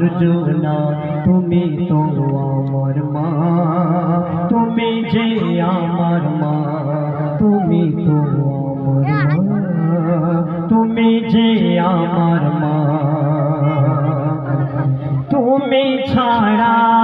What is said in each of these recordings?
মার্জনা তুমি তো আমার মা। তুমি যে আমার মা, তুমি তো আমার তুমি যে আমার মা। তুমি ছাড়া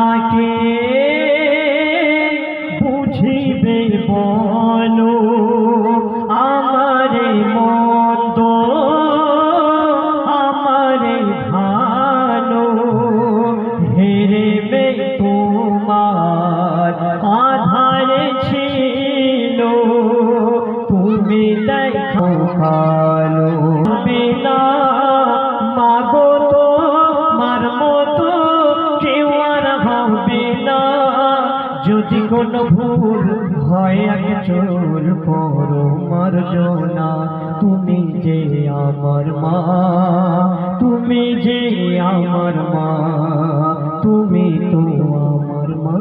তোমার আধারে ছিল। তুমি দেখো ভালো মার যদি কোনো ভুল হয় এক চোর করো তুমি যে আমার মা তো আমার মা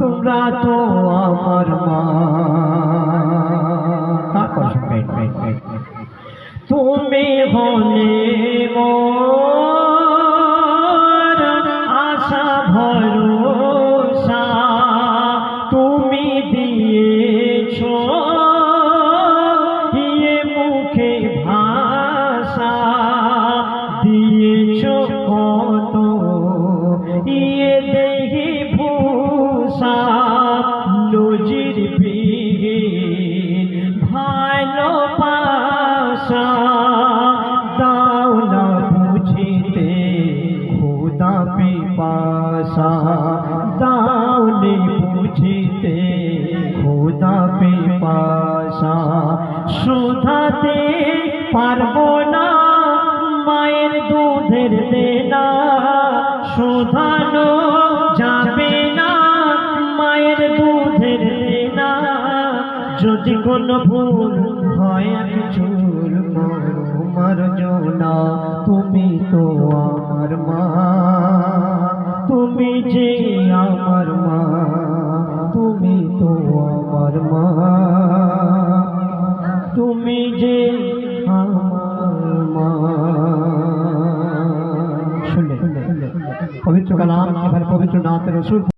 তোমরা তো আমার মা. তুমি হলে আশা ভরসা তুমি দিয়েছ ভালোবাসা দাও না বুঝিতে, খোদা পিপাসা। দাও নে বুঝিতে, খোদা পিপাসা। শোধাতে পারব না, মায়ের দুধের দেনা। শোধানো যাবে না, মায়ের দুধের দেনা। যদি কোনো ভুল আমি চুল মার জোনা। তুমি তো আমার মা। তুমি যে আমার মা, তুমি তো আমার মা। তুমি যে আমার মা। শুনলে? পবিত্র কালাম পবিত্র নাথ রসুল।